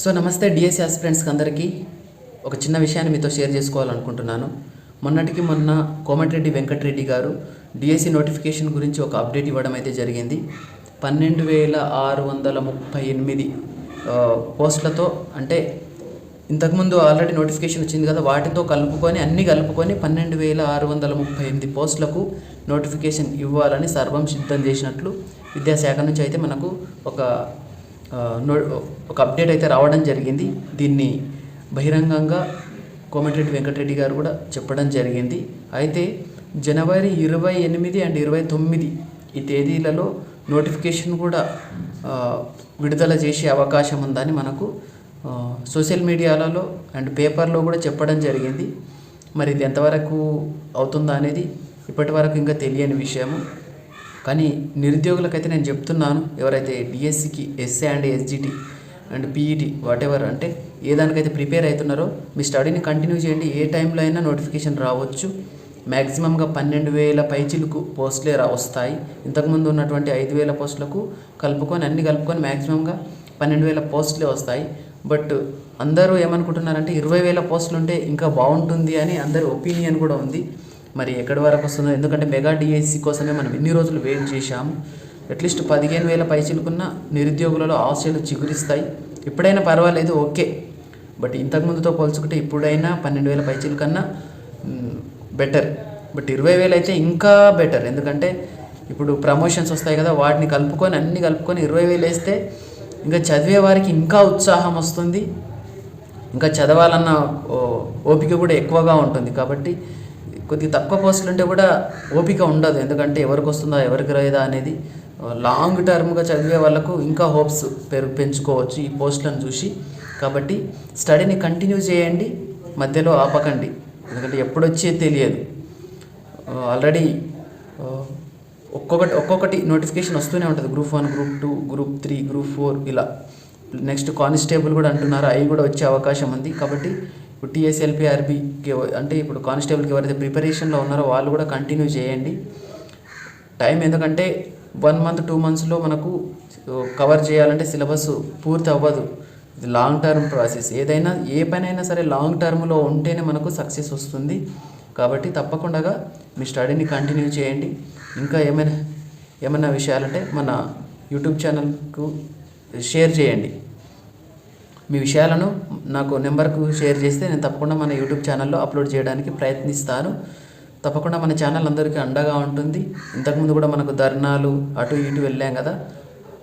So నమస్తే DSC ఆస్పిరెంట్స్కి అందరికీ. ఒక చిన్న విషయాన్ని మీతో షేర్ చేసుకోవాలనుకుంటున్నాను. మొన్నటికి మొన్న కోమటిరెడ్డి వెంకటరెడ్డి గారు డిఎస్సి నోటిఫికేషన్ గురించి ఒక అప్డేట్ ఇవ్వడం అయితే జరిగింది. పన్నెండు వేల ఆరు వందల ముప్పై ఎనిమిది పోస్టులతో అంటే ఇంతకుముందు ఆల్రెడీ నోటిఫికేషన్ వచ్చింది కదా వాటితో కలుపుకొని అన్ని కలుపుకొని పన్నెండు వేల ఆరు వందల ముప్పై ఎనిమిది పోస్టులకు నోటిఫికేషన్ ఇవ్వాలని సర్వం సిద్ధం చేసినట్లు విద్యాశాఖ నుంచి అయితే మనకు ఒక ఒక అప్డేట్ అయితే రావడం జరిగింది. దీన్ని బహిరంగంగా కోమటిరెడ్డి వెంకటరెడ్డి గారు కూడా చెప్పడం జరిగింది. అయితే జనవరి ఇరవై ఎనిమిది అండ్ ఇరవై తొమ్మిది ఈ తేదీలలో నోటిఫికేషన్ కూడా విడుదల చేసే అవకాశం ఉందని మనకు సోషల్ మీడియాలలో అండ్ పేపర్లో కూడా చెప్పడం జరిగింది. మరి ఇది ఎంతవరకు అవుతుందా అనేది ఇప్పటి వరకు ఇంకా తెలియని విషయము. కానీ నిరుద్యోగులకైతే నేను చెప్తున్నాను ఎవరైతే డిఎస్సికి SA and SGT and PET whatever అంటే ఏ దానికైతే ప్రిపేర్ అవుతున్నారో మీ స్టడీని కంటిన్యూ చేయండి. ఏ టైంలో అయినా నోటిఫికేషన్ రావచ్చు. మ్యాక్సిమంగా పన్నెండు వేల పైచిలకు పోస్టులే రా వస్తాయి. ఇంతకుముందు ఉన్నటువంటి ఐదు వేల పోస్టులకు కలుపుకొని అన్ని కలుపుకొని మ్యాక్సిమంగా పన్నెండు వేల పోస్టులే వస్తాయి. బట్ అందరూ ఏమనుకుంటున్నారంటే ఇరవై వేల పోస్టులు ఉంటే ఇంకా బాగుంటుంది అని అందరి ఒపీనియన్ కూడా ఉంది. మరి ఎక్కడి వరకు వస్తుందో. ఎందుకంటే మెగా డిఎస్సి కోసమే మనం ఎన్ని రోజులు వెయిట్ చేశాము అట్లీస్ట్ పదిహేను వేల పైచిలుకున్న నిరుద్యోగులలో ఆశలు చిగురిస్తాయి. ఎప్పుడైనా పర్వాలేదు ఓకే. బట్ ఇంతకుముందుతో పోల్చుకుంటే ఇప్పుడైనా పన్నెండు వేల పైచీల కన్నా బెటర్ బట్ ఇరవై వేలు అయితే ఇంకా బెటర్ ఎందుకంటే ఇప్పుడు ప్రమోషన్స్ వస్తాయి కదా వాటిని కలుపుకొని అన్ని కలుపుకొని ఇరవై వేలు వేస్తే ఇంకా చదివే వారికి ఇంకా ఉత్సాహం వస్తుంది. ఇంకా చదవాలన్న ఓ- ఓపిక కూడా ఎక్కువగా ఉంటుంది. కాబట్టి కొద్దిగా తక్కువ పోస్టులు ఉంటే కూడా ఓపిక ఉండదు. ఎందుకంటే ఎవరికి వస్తుందా ఎవరికి రాయదా అనేది లాంగ్ టర్మ్గా చదివే వాళ్ళకు ఇంకా హోప్స్ పెరు పెంచుకోవచ్చు ఈ పోస్టులను చూసి. కాబట్టి స్టడీని కంటిన్యూ చేయండి మధ్యలో ఆపకండి. ఎందుకంటే ఎప్పుడొచ్చే తెలియదు. ఆల్రెడీ ఒక్కొక్కటి ఒక్కొక్కటి నోటిఫికేషన్ వస్తూనే ఉంటుంది. Group one group two group three group four ఇలా. నెక్స్ట్ కానిస్టేబుల్ కూడా అంటున్నారు. అవి కూడా వచ్చే అవకాశం ఉంది. కాబట్టి ఇప్పుడు టీఎస్ఎల్పిఆర్బికి అంటే ఇప్పుడు కానిస్టేబుల్కి ఎవరైతే ప్రిపరేషన్లో ఉన్నారో వాళ్ళు కూడా కంటిన్యూ చేయండి. టైం ఎందుకంటే వన్ మంత్ టూ మంత్స్లో మనకు కవర్ చేయాలంటే సిలబస్ పూర్తి అవ్వదు. ఇది లాంగ్ టర్మ్ ప్రాసెస్ ఏదైనా ఏ పనైనా సరే లాంగ్ టర్మ్లో ఉంటేనే మనకు సక్సెస్ వస్తుంది. కాబట్టి తప్పకుండా మీ స్టడీని కంటిన్యూ చేయండి. ఇంకా ఏమైనా ఏమైనా విషయాలంటే మన యూట్యూబ్ ఛానల్కు షేర్ చేయండి. మీ విషయాలను నాకు నెంబర్కు షేర్ చేస్తే నేను తప్పకుండా మన యూట్యూబ్ ఛానల్లో అప్లోడ్ చేయడానికి ప్రయత్నిస్తాను. తప్పకుండా మన ఛానల్ అందరికీ అండగా ఉంటుంది. ఇంతకుముందు కూడా మనకు ధర్నాలు అటు ఇటు వెళ్ళాం కదా.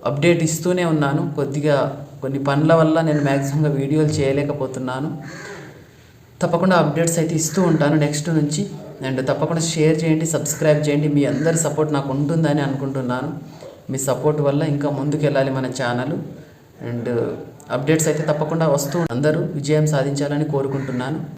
అప్డేట్ ఇస్తూనే ఉన్నాను. కొద్దిగా కొన్ని పనుల వల్ల నేను మ్యాక్సిమంగా వీడియోలు చేయలేకపోతున్నాను. తప్పకుండా అప్డేట్స్ అయితే ఇస్తూ ఉంటాను నెక్స్ట్ నుంచి. అండ్ తప్పకుండా షేర్ చేయండి సబ్స్క్రైబ్ చేయండి. మీ అందరి సపోర్ట్ నాకు ఉంటుందని అనుకుంటున్నాను. మీ సపోర్ట్ వల్ల ఇంకా ముందుకు వెళ్ళాలి మన ఛానల్. అండ్ అప్డేట్స్ అయితే తప్పకుండా వస్తూ అందరూ విజయం సాధించాలని కోరుకుంటున్నాను.